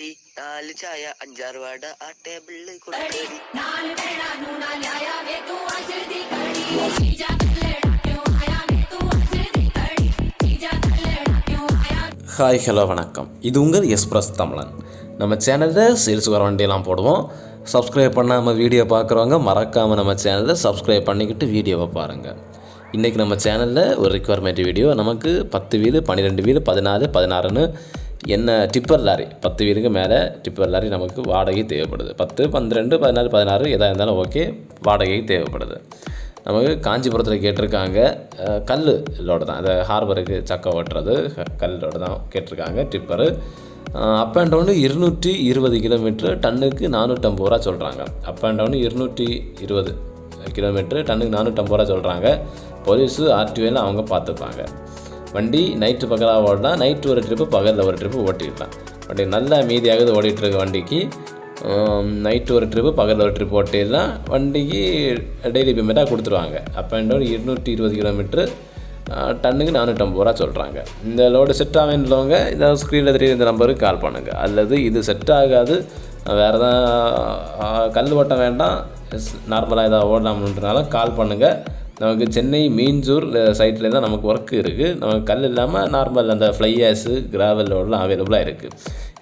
ചായ അഞ്ചാറ് ആ ടേബിളിൽ ஹாய் ஹலோ வணக்கம் இது உங்கள் எஸ்பிரஸ் தமிழன் நம்ம சேனலில் சேல்ஸ் வர வண்டியெல்லாம் போடுவோம் சப்ஸ்கிரைப் பண்ணாமல் வீடியோ பார்க்குறவங்க மறக்காமல் நம்ம சேனலை சப்ஸ்கிரைப் பண்ணிக்கிட்டு வீடியோவை பாருங்கள் இன்றைக்கி நம்ம சேனலில் ஒரு ரெக்குவயர்மெண்ட் வீடியோ நமக்கு பத்து வீடு பன்னிரெண்டு வீடு பதினாலு பதினாறுன்னு என்ன டிப்பர் லாரி? பத்து வீடுக்கு மேலே டிப்பர் லாரி நமக்கு வாடகை தேவைப்படுது. பத்து பன்னிரெண்டு பதினாலு பதினாறு எதாக இருந்தாலும் ஓகே வாடகை தேவைப்படுது. நமக்கு காஞ்சிபுரத்தில் கேட்டிருக்காங்க அஹ், கல் தான். அந்த ஹார்பருக்கு சக்கை ஓட்டுறது கல்லோட தான் கேட்டிருக்காங்க டிப்பரு. அப் அண்ட் டவுனு இருநூற்றி இருபது கிலோமீட்ரு டன்னுக்கு நானூற்றம்பது ரூபா சொல்கிறாங்க அப் அண்ட் டவுனு இருநூற்றி இருபது கிலோமீட்ரு டன்னுக்கு நானூற்றம்பது ரூபா சொல்கிறாங்க போலீஸு ஆர்டிஓவில் அவங்க பார்த்துப்பாங்க. வண்டி நைட்டு பகலாக ஓடலாம் நைட்டு ஒரு ட்ரிப்பு பகலில் ஒரு ட்ரிப்பு ஓட்டிடலாம் வண்டி நல்லா மீதியாகுது ஓடிட்டுருக்க வண்டிக்கு. நைட்டு ஒரு ட்ரிப்பு பகலில் ஒரு ட்ரிப் ஓட்டிடலாம் வண்டிக்கு டெய்லி பேமெண்ட்டாக கொடுத்துருவாங்க. அப் அண்ட் டவுன் இருநூற்றி இருபது கிலோமீட்ரு டன்னுக்கு நானூற்றம்பது ரூபா சொல்கிறாங்க இந்த லோடு செட் ஆகுன்றவங்க இந்த ஸ்க்ரீனில் தெரியுற இந்த நம்பருக்கு கால் பண்ணுங்கள் அல்லது இது செட் ஆகாது வேறு எதாவது கல் ஓட்ட வேண்டாம். நார்மலாக எதாவது ஓடலாம்ன்றனால கால் பண்ணுங்கள் நமக்கு சென்னை மீஞ்சூர் சைட்டில் தான் நமக்கு ஒர்க் இருக்குது நமக்கு கல் இல்லாமல் நார்மல் அந்த ஃப்ளையர்ஸு கிராவல் லோடெலாம் அவைலபிளாக இருக்குது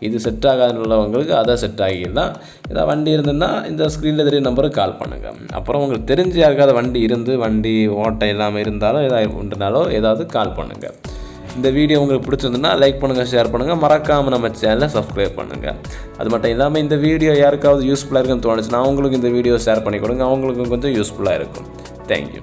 இது செட் ஆகாத உள்ளவங்களுக்கு அதை செட் ஆகிடலாம். ஏதாவது வண்டி இருந்ததுன்னா இந்த ஸ்க்ரீனில் தெரிய நம்பருக்கு கால் பண்ணுங்கள் அப்புறம் உங்களுக்கு தெரிஞ்சு யாருக்காவது வண்டி இருந்து வண்டி ஓட்டை இல்லாமல் இருந்தாலோ ஏதாவது உண்டுனாலோ ஏதாவது கால் பண்ணுங்கள் இந்த வீடியோ உங்களுக்கு பிடிச்சிருந்துன்னா லைக் பண்ணுங்கள் ஷேர் பண்ணுங்கள் மறக்காமல் நம்ம சேனலை சப்ஸ்கிரைப் பண்ணுங்கள் அது மட்டும் இல்லாமல் இந்த வீடியோ யாருக்காவது யூஸ்ஃபுல்லாக இருக்குன்னு தோணுச்சுன்னா அவங்களுக்கு இந்த வீடியோ ஷேர் பண்ணி கொடுங்க. அவங்களுக்கும் கொஞ்சம் யூஸ்ஃபுல்லாக இருக்கும். தேங்க்யூ